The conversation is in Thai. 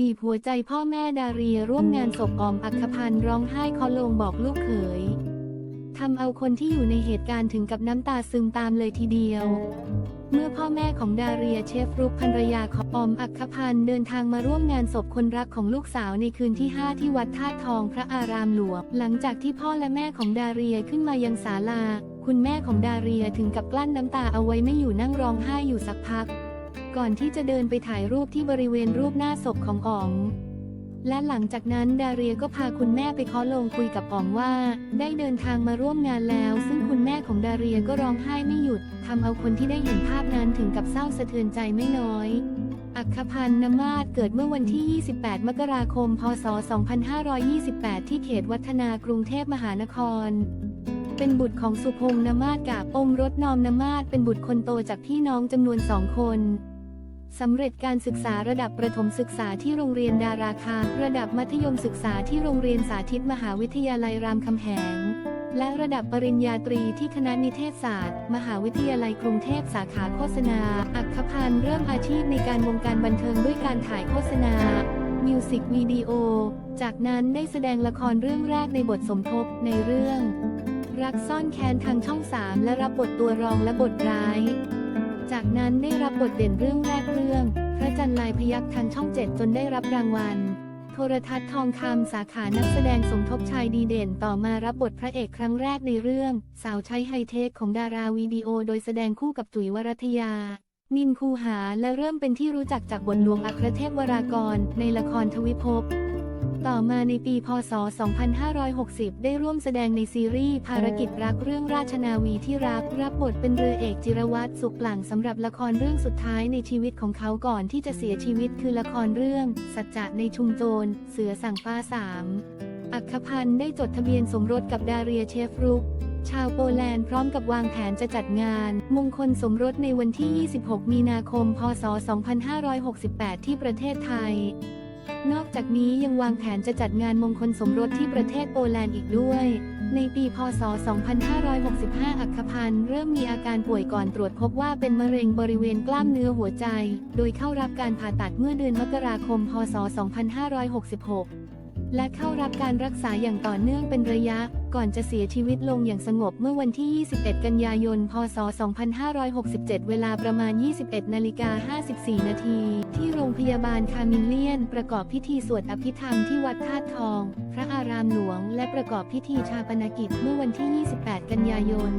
บีบหัวใจพ่อแม่ดาเรียร่วมงานศพออมอัคพันธ์ร้องไห้คอลงบอกลูกเขยทำเอาคนที่อยู่ในเหตุการณ์ถึงกับน้ำตาซึมตามเลยทีเดียว เมื่อพ่อแม่ของดาเรียเชฟรุกภรรยาของออมอัคคพันธ์เดินทางมาร่วมงานศพคนรักของลูกสาวในคืนที่ 5 ที่วัดท่าทองพระอารามหลวงหลังจากที่พ่อและแม่ของดาเรียขึ้นมายังศาลา คุณแม่ของดาเรียถึงกับกลั้นน้ำตาเอาไว้ไม่อยู่นั่งร้องไห้อยู่สักพัก ก่อนที่จะเดินไปถ่ายรูปที่บริเวณรูปหน้าศพของอ๋อง และหลังจากนั้นดาเรียก็พาคุณแม่ไปเคาะลงคุยกับอ๋องว่า ได้เดินทางมาร่วมงานแล้ว ซึ่งคุณแม่ของดาเรียก็ร้องไห้ไม่หยุดทำเอาคนที่ได้เห็นภาพนั้นถึงกับเศร้าสะเทือนใจไม่น้อยอัคพันธ์นมาศเกิดเมื่อวันที่ 28 มกราคม พศ 2528 ที่เขตวัฒนากรุงเทพมหานคร เป็นบุตรของสุพงษ์นมาศกับองค์รถนอมนมาศเป็นบุตรคนโตจากพี่น้องจำนวนสองคน สำเร็จการศึกษาระดับประถมศึกษาที่โรงเรียนดาราคา ระดับมัธยมศึกษาที่โรงเรียนสาธิตมหาวิทยาลัยรามคำแหง และระดับปริญญาตรีที่คณะนิเทศศาสตร์ มหาวิทยาลัยกรุงเทพสาขาโฆษณา อัคคพันธ์เริ่มอาชีพในการวงการบันเทิงด้วยการถ่ายโฆษณา มิวสิกวิดีโอ จากนั้นได้แสดงละครเรื่องแรกในบทสมทบในเรื่อง รักซ่อนแค้นทางช่องสามและรับบทตัวรองและบทร้าย จากนั้นได้รับบทเด่นเรื่องแรกเรื่อง พระจันทร์ลายพยักทางช่องเจ็ดจนได้รับรางวัล โทรทัศน์ทองคำสาขานักแสดงสมทบชายดีเด่นต่อมารับบทพระเอกครั้งแรกในเรื่อง สาวใช้ไฮเทคของดาราวิดีโอ โดยแสดงคู่กับจุ๋ยวรัตยา นินคูหาและเริ่มเป็นที่รู้จักจากบทหลวงอัครเทพวรากร ในละครทวิภพ ต่อมาในปีพศ 2560 ได้ร่วมแสดงในซีรีส์ภารกิจรักเรื่องราชนาวีที่รักรับบทเป็นเรือเอกจิรวัตรสุขหลังสำหรับละครเรื่องสุดท้ายในชีวิตของเขาก่อนที่จะเสียชีวิตคือละครเรื่อง สัจจะในชุมโจร เสือสั่งฟ้าสามอัคพันธ์ได้จดทะเบียนสมรสกับดาเรียเชฟรุกชาวโปแลนด์พร้อมกับวางแผนจะจัดงาน มงคลสมรสในวันที่ 26 มีนาคม พศ 2568 ที่ประเทศไทย นอกจากนี้ยังวางแผนจะจัดงานมงคลสมรสที่ประเทศโปแลนด์อีกด้วย ในปีพศ 2565 อัคพันธ์เริ่มมีอาการป่วยก่อนตรวจพบว่าเป็นมะเร็งบริเวณกล้ามเนื้อหัวใจ โดยเข้ารับการผ่าตัดเมื่อเดือนมกราคม พศ 2566 และเข้ารับการรักษาอย่างต่อเนื่องเป็นระยะ ก่อนจะเสียชีวิตลงอย่างสงบเมื่อวันที่ 21 กันยายน พศ 2567 เวลาประมาณ 21 นาฬิกา 54 นาที ที่โรงพยาบาลคามิเลียน ประกอบพิธีสวดอภิธรรมที่วัดธาตุทอง พระอารามหลวง และประกอบพิธีชาปนกิจเมื่อวันที่ 28 กันยายน